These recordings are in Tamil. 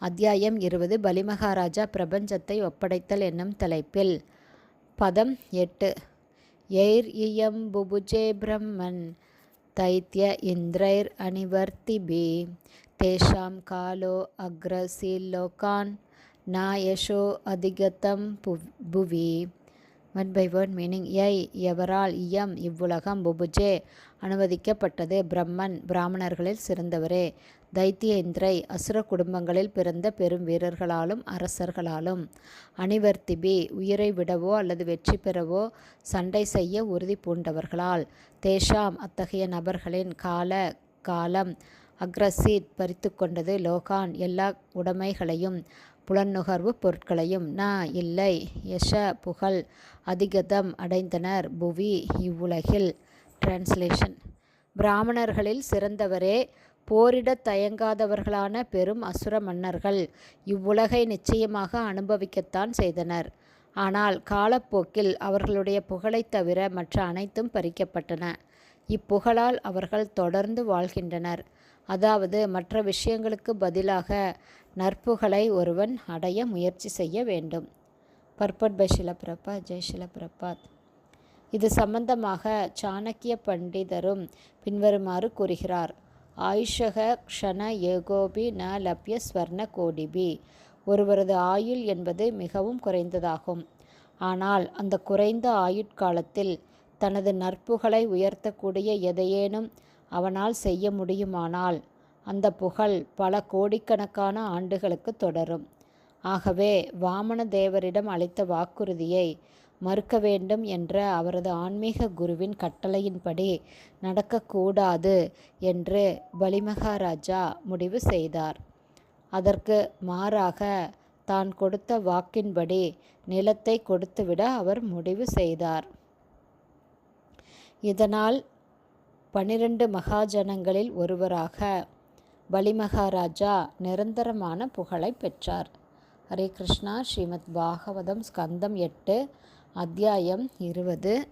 அத்தியாயம் இருபது. பலிமகாராஜா பிரபஞ்சத்தை ஒப்படைத்தல் என்னும் தலைப்பில். பதம் எட்டு. எய்ர் இயம் புபுஜே பிரம்மன் தைத்திய இந்திரைர் அனிவர்த்திபி. தேஷாம் காலோ அக்ரசீலோகான் நாயஷோ அதிகதம் புவி. ஒன் பை வேர்ட் மீனிங் எய் எவரால் இயம் இவ்வுலகம் புபுஜே? அனுமதிக்கப்பட்டது பிரம்மன் பிராமணர்களில் சிறந்தவரே. தைத்திய இந்திரை அசுர குடும்பங்களில் பிறந்த பெரும் வீரர்களாலும் அரசர்களாலும். அணிவர்த்திபி உயிரை விடவோ அல்லது வெற்றி பெறவோ சண்டை செய்ய உறுதி பூண்டவர்களால். தேஷாம் அத்தகைய நபர்களின் கால காலம் அக்ரசீட் பறித்து கொண்டது லோகான் எல்லா உடைமைகளையும் புலன்நுகர்வு பொருட்களையும். ந இல்லை யஷ புகழ் அதிகதம் அடைந்தனர் புவி இவ்வுலகில். டிரான்ஸ்லேஷன் பிராமணர்களில் சிறந்தவரே போரிட தயங்காதவர்களான பெரும் அசுர மன்னர்கள் இவ்வுலகை நிச்சயமாக அனுபவிக்கத்தான் செய்தனர். ஆனால் காலப்போக்கில் அவர்களுடைய புகழைத் தவிர மற்ற அனைத்தும் பறிக்கப்பட்டன. இப்புகழால் அவர்கள் தொடர்ந்து வாழ்கின்றனர். அதாவது மற்ற விஷயங்களுக்கு பதிலாக நற்புகளை ஒருவன் அடைய முயற்சி செய்ய வேண்டும். பர்பட் பை ஷிலபிரபாத் ஜெய் ஷிலபிரபாத் இது சம்பந்தமாக சாணக்கிய பண்டிதரும் பின்வருமாறு கூறுகிறார். ஆயுஷக க்ஷண ஏகோபி ந லப்ய ஸ்வர்ண கோடிபி. ஒருவரது ஆயுள் என்பது மிகவும் குறைந்ததாகும். ஆனால் அந்த குறைந்த ஆயுட்காலத்தில் தனது நற்புகளை உயர்த்தக்கூடிய எதையேனும் அவனால் செய்ய முடியுமானால் அந்த புகழ் பல கோடிக்கணக்கான ஆண்டுகளுக்கு தொடரும். ஆகவே வாமன தேவரிடம் அளித்த வாக்குறுதியை மறுக்க வேண்டும் என்ற அவரது ஆன்மீக குருவின் கட்டளையின்படி நடக்கக்கூடாது என்று பலிமகாராஜா முடிவு செய்தார். அதற்கு மாறாக தான் கொடுத்த வாக்கின்படி நிலத்தை கொடுத்துவிட அவர் முடிவு செய்தார். இதனால் பனிரெண்டு மகாஜனங்களில் ஒருவராக பலிமகாராஜா நிரந்தரமான புகழை பெற்றார். ஹரே கிருஷ்ணா. ஸ்ரீமத் பாகவதம் ஸ்கந்தம் எட்டு அத்தியாயம் இருபது.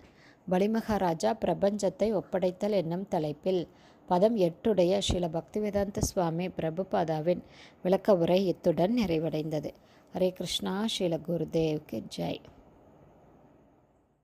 பலிமகாராஜா பிரபஞ்சத்தை ஒப்படைத்தல் என்னும் தலைப்பில் பதம் எட்டுடைய ஸ்ரீல பக்திவேதாந்த சுவாமி பிரபுபாதாவின் விளக்க உரை இத்துடன் நிறைவடைந்தது. ஹரே கிருஷ்ணா. ஸ்ரீல குருதேவ்க்கு ஜெய்.